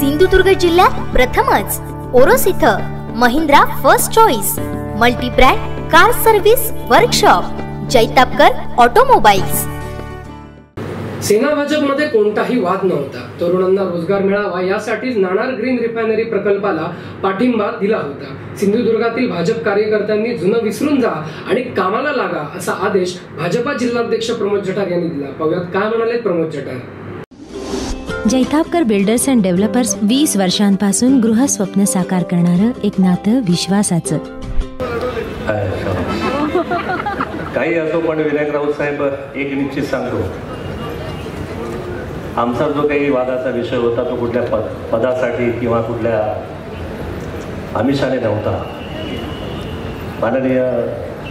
सिंधुदुर्ग जिल्ह्यात प्रथमच. ओरोस इथं Mahindra first choice multibrand car service workshop Jaitapkar automobiles. Sena भाजपमध्ये कोणताही वाद नव्हता. तरुणांना रोजगार मिळावा यासाठीच नाणार ग्रीन रिफायनरी प्रकल्पाला पाठिंबा दिला होता. सिंधुदुर्गातील भाजप कार्यकर्त्यांनी जुनं विसरून जा आणि कामाला लागा असा आदेश भाजपा जिल्हाध्यक्ष प्रमोद जठार यांनी दिला. पाहुयात काय म्हणाले Pramod Jathar? Jaitapkar builders and developers वीस वर्षांपासून गृहस्वप्न साकार करणारं एक नातं विश्वासाचं. काही असो पण विनायक राऊत साहेब एक निश्चित सांगतो. आमचा जो काही वादाचा विषय होता तो कुठल्या पद पदासाठी किंवा कुठल्या आमिषाने नव्हता. माननीय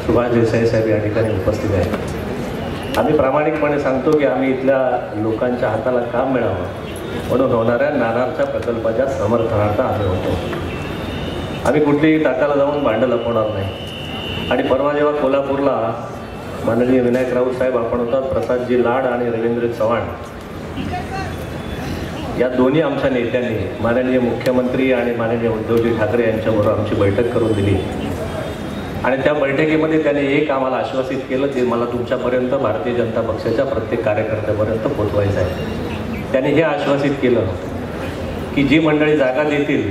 सुभाष देसाई साहेब या ठिकाणी उपस्थित आहेत. आम्ही प्रामाणिकपणे सांगतो की आम्ही इथल्या लोकांच्या हाताला काम मिळावं. म्हणून होणाऱ्या नाणारच्या प्रकल्पाच्या समर्थनार्थ आम्ही होतो. आम्ही कुठलीही टाकाला जाऊन भांडं लपवणार नाही. आणि परवा जेव्हा कोल्हापूरला माननीय विनायक राऊत साहेब आपण होतात प्रसादजी लाड आणि रवींद्र चव्हाण या दोन्ही आमच्या नेत्यांनी माननीय मुख्यमंत्री आणि माननीय उद्धवजी ठाकरे यांच्याबरोबर आमची बैठक करून दिली. आणि त्या बैठकीमध्ये त्यांनी एक आम्हाला आश्वासित केलं जे मला तुमच्यापर्यंत भारतीय जनता पक्षाच्या प्रत्येक कार्यकर्त्यापर्यंत पोचवायचं आहे. त्यांनी हे आश्वासित केलं की जी मंडळी जागा देतील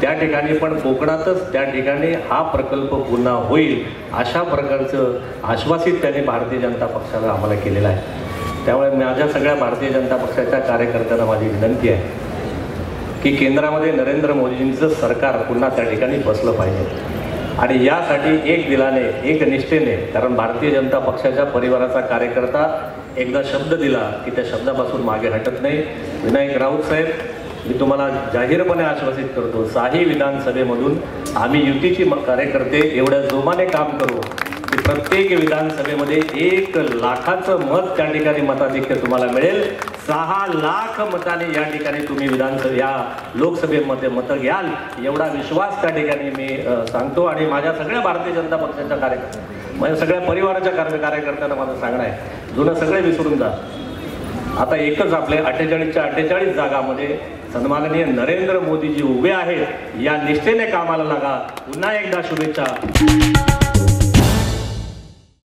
त्या ठिकाणी पण कोकणातच त्या ठिकाणी हा प्रकल्प पुन्हा होईल अशा प्रकारचं आश्वासित त्यांनी भारतीय जनता पक्षाला आम्हाला केलेलं आहे. त्यामुळे माझ्या सगळ्या भारतीय जनता पक्षाच्या कार्यकर्त्यांना माझी विनंती आहे की केंद्रामध्ये नरेंद्र मोदींचं सरकार पुन्हा त्या ठिकाणी बसलं पाहिजे. आणि यासाठी एक दिलाने एक निष्ठेने कारण भारतीय जनता पक्षाच्या परिवाराचा कार्यकर्ता एकदा शब्द दिला की त्या शब्दापासून मागे हटत नाही. विनायक राऊत साहेब मी तुम्हाला जाहीरपणे आश्वासित करतो साही विधानसभेमधून आम्ही युतीची म- कार्यकर्ते एवढ्या जोमाने काम करू. की प्रत्येक विधानसभेमध्ये एक लाखाचं मत त्या ठिकाणी मताधिक्य तुम्हाला मिळेल. सहा लाख मताने या ठिकाणी तुम्ही विधानसभा या लोकसभेमध्ये मतं घ्याल. एवढा विश्वास त्या ठिकाणी मी सांगतो आणि माझ्या सगळ्या भारतीय जनता पक्षाच्या कार्यकर्त्या माझ्या सगळ्या परिवाराच्या कार्य कार्यकर्त्यांना माझं सांगणं आहे. जुनं सगळे विसरून जा. आता एकच आपले अठ्ठेचाळीसच्या अठ्ठेचाळीस जागामध्ये सन्माननीय नरेंद्र मोदीजी उभे आहेत. या निष्ठेने कामाला लागा. पुन्हा एकदा शुभेच्छा.